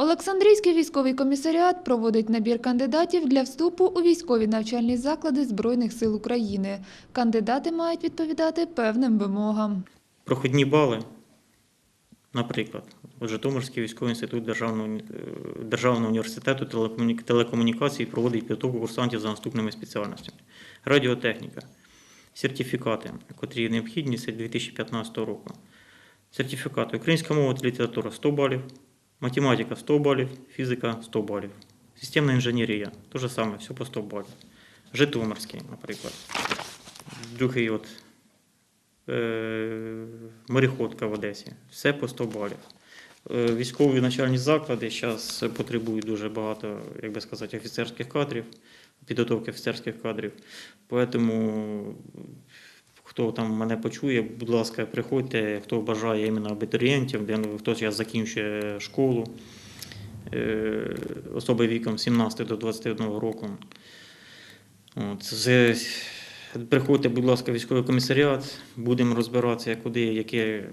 Олександрійський військовий комісаріат проводить набір кандидатів для вступу у військові навчальні заклади Збройних сил України. Кандидати мають відповідати певним вимогам. Проходні бали, наприклад, от Житомирський військовий інститут Державного, е, Державного університету телекомуні- телекомунікацій проводить підготовку курсантів за наступними спеціальностями. Радіотехніка, сертифікати, котрі необхідні з 2015 року. Сертифікати українська мова та література 100 балів, математика 100 балів, фізика 100 балів. Системна інженерія те ж саме, все по 100 балів. Житомирський, наприклад. Другий от е, мореходка в Одесі. Все по 100 балів. Е, Військові навчальні заклади зараз потребують дуже багато, як би сказати, офіцерських кадрів, підготовки офіцерських кадрів. Тому хто там мене почує, будь ласка, приходьте, хто бажає іменно абітурієнтів, де хто зараз закінчує школу, е, особи віком 17 до 21 року. От, з- Приходьте, будь ласка, військовий комісаріат, будемо розбиратися, куди, яке,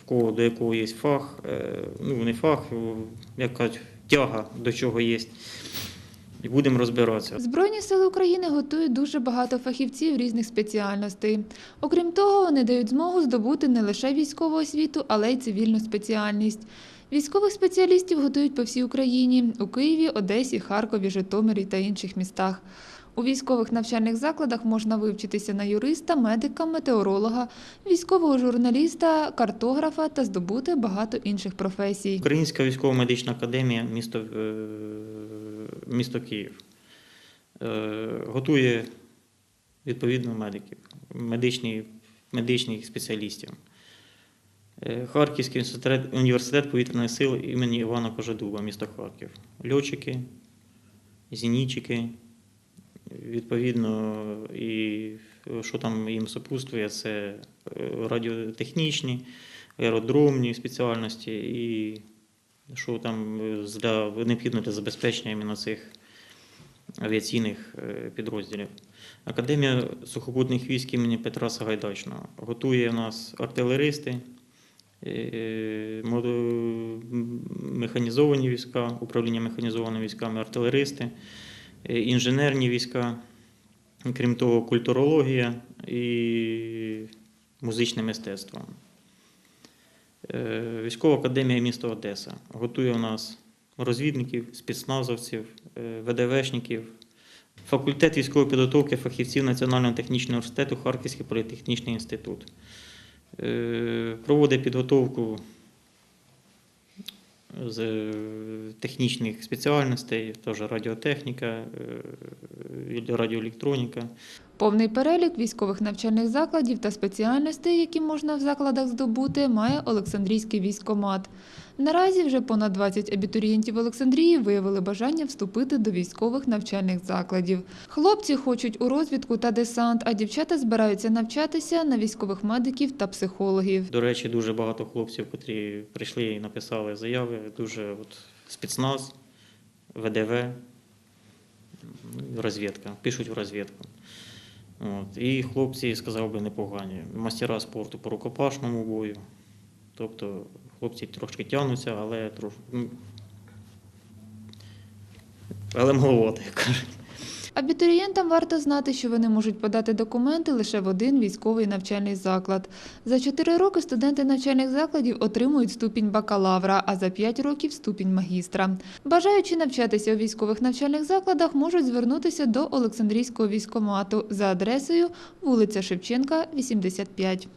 в кого до якого є фах, е, ну не фах, як кажуть, тяга до чого є. І будемо розбиратися. Збройні сили України готують дуже багато фахівців різних спеціальностей. Окрім того, вони дають змогу здобути не лише військову освіту, але й цивільну спеціальність. Військових спеціалістів готують по всій Україні у Києві, Одесі, Харкові, Житомирі та інших містах. У військових навчальних закладах можна вивчитися на юриста, медика, метеоролога, військового журналіста, картографа та здобути багато інших професій. Українська військово-медична академія, місто, е, місто Київ, е, готує відповідно медиків, медичні, медичних спеціалістів. Е, Харківський університет, повітряних сил імені Івана Кожедуба, місто Харків. Льотчики, зенітчики, відповідно, і що там їм супутствує, це е, радіотехнічні, аеродромні спеціальності і що там е, для необхідно для забезпечення іменно цих авіаційних е, підрозділів. Академія сухопутних військ імені Петра Сагайдачного готує у нас артилеристи, е, механізовані війська, управління механізованими військами, артилеристи, інженерні війська, крім того, культурологія і музичне мистецтво. Е, Військова академія міста Одеса готує у нас розвідників, спецназовців, е, ВДВшників. Факультет військової підготовки фахівців Національного технічного університету Харківський політехнічний інститут. Е, Проводить підготовку з технічних спеціальностей, теж радіотехніка, радіоелектроніка. Повний перелік військових навчальних закладів та спеціальностей, які можна в закладах здобути, має Олександрійський військомат. Наразі вже понад 20 абітурієнтів Олександрії виявили бажання вступити до військових навчальних закладів. Хлопці хочуть у розвідку та десант, а дівчата збираються навчатися на військових медиків та психологів. До речі, дуже багато хлопців, котрі прийшли і написали заяви, дуже от, спецназ, ВДВ, розвідка, пишуть в розвідку. От. І хлопці, сказав би, непогані. Мастера спорту по рукопашному бою. Тобто хлопці трошки тягнуться, але трош... ну, але маловато, як кажуть. Абітурієнтам варто знати, що вони можуть подати документи лише в один військовий навчальний заклад. За 4 роки студенти навчальних закладів отримують ступінь бакалавра, а за 5 років ступінь магістра. Бажаючи навчатися у військових навчальних закладах, можуть звернутися до Олександрійського військомату за адресою вулиця Шевченка, 85.